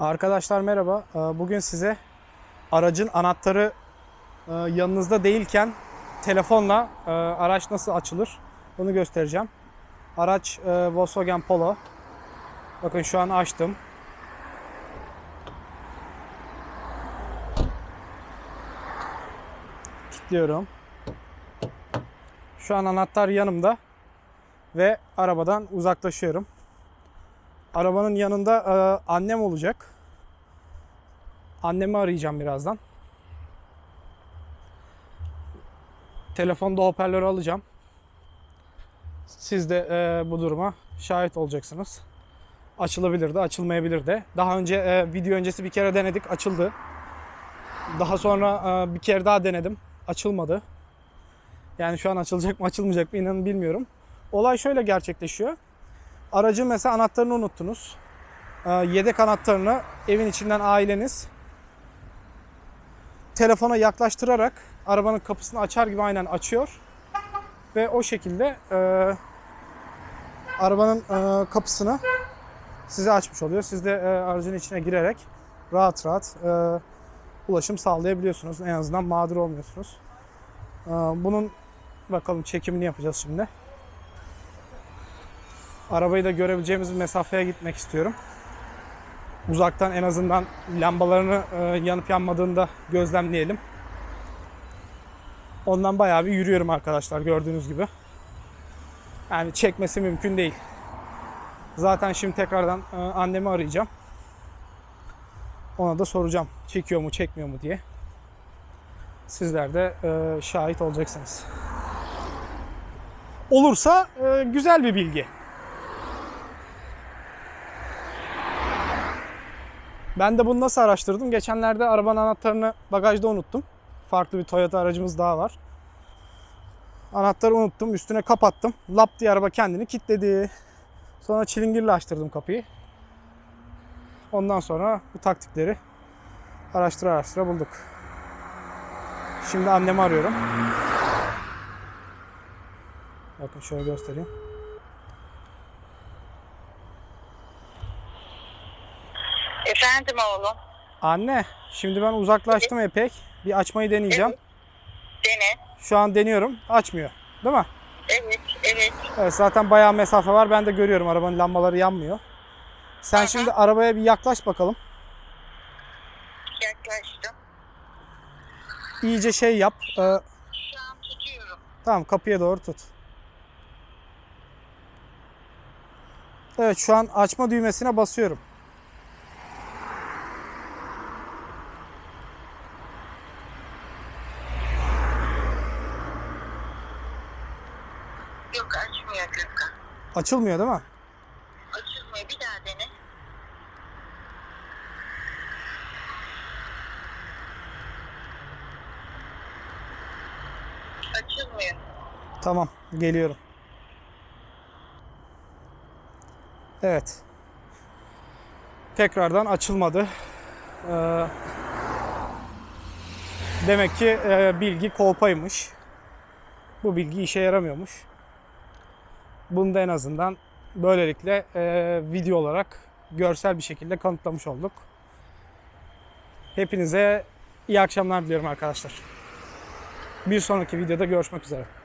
Arkadaşlar merhaba. Ee, Bugün size aracın anahtarı e, yanınızda değilken telefonla e, araç nasıl açılır bunu göstereceğim. Araç e, Volkswagen Polo. Bakın şu an açtım. Kilitliyorum. Şu an anahtar yanımda ve arabadan uzaklaşıyorum. Arabanın yanında e, annem olacak. Annemi arayacağım birazdan. Telefonda hoparlörü alacağım. Siz de e, bu duruma şahit olacaksınız. Açılabilir de, açılmayabilir de. Daha önce e, video öncesi bir kere denedik, açıldı. Daha sonra e, bir kere daha denedim, açılmadı. Yani şu an açılacak mı, açılmayacak mı inanın bilmiyorum. Olay şöyle gerçekleşiyor. Aracın mesela anahtarını unuttunuz. Ee, Yedek anahtarını evin içinden aileniz telefona yaklaştırarak arabanın kapısını açar gibi aynen açıyor. Ve o şekilde e, arabanın e, kapısını size açmış oluyor. Siz de e, aracın içine girerek rahat rahat e, ulaşım sağlayabiliyorsunuz. En azından mağdur olmuyorsunuz. E, bunun bakalım çekimini yapacağız şimdi. Arabayı da görebileceğimiz bir mesafeye gitmek istiyorum. Uzaktan en azından lambalarını e, yanıp yanmadığını da gözlemleyelim. Ondan bayağı bir yürüyorum arkadaşlar gördüğünüz gibi. Yani çekmesi mümkün değil. Zaten şimdi tekrardan e, annemi arayacağım. Ona da soracağım çekiyor mu çekmiyor mu diye. Sizler de e, şahit olacaksınız. Olursa güzel bir bilgi. Ben de bunu nasıl araştırdım? Geçenlerde arabanın anahtarını bagajda unuttum. Farklı bir Toyota aracımız daha var. Anahtarı unuttum. Üstüne kapattım. Lap diye araba kendini kilitledi. Sonra çilingirle açtırdım kapıyı. Ondan sonra bu taktikleri araştıra araştıra bulduk. Şimdi annemi arıyorum. Bakın şöyle göstereyim. Efendim oğlum. Anne, şimdi ben uzaklaştım epey. Bir açmayı deneyeceğim. Dene. Şu an deniyorum. Açmıyor. Değil mi? Evet, evet. Evet zaten bayağı mesafe var. Ben de görüyorum arabanın lambaları yanmıyor. Sen hı. şimdi arabaya bir yaklaş bakalım. Yaklaştım. İyice şey yap. Ee, Şu an tutuyorum. tamam kapıya doğru tut. Evet şu an açma düğmesine basıyorum. Yok açmıyor Gürkan. Açılmıyor değil mi? Açılmıyor. Bir daha dene. Açılmıyor. Tamam geliyorum. Evet. Tekrardan açılmadı. Ee, demek ki e, bilgi kolpaymış. Bu bilgi işe yaramıyormuş. Bunu da en azından böylelikle e, video olarak görsel bir şekilde kanıtlamış olduk. Hepinize iyi akşamlar diliyorum arkadaşlar. Bir sonraki videoda görüşmek üzere.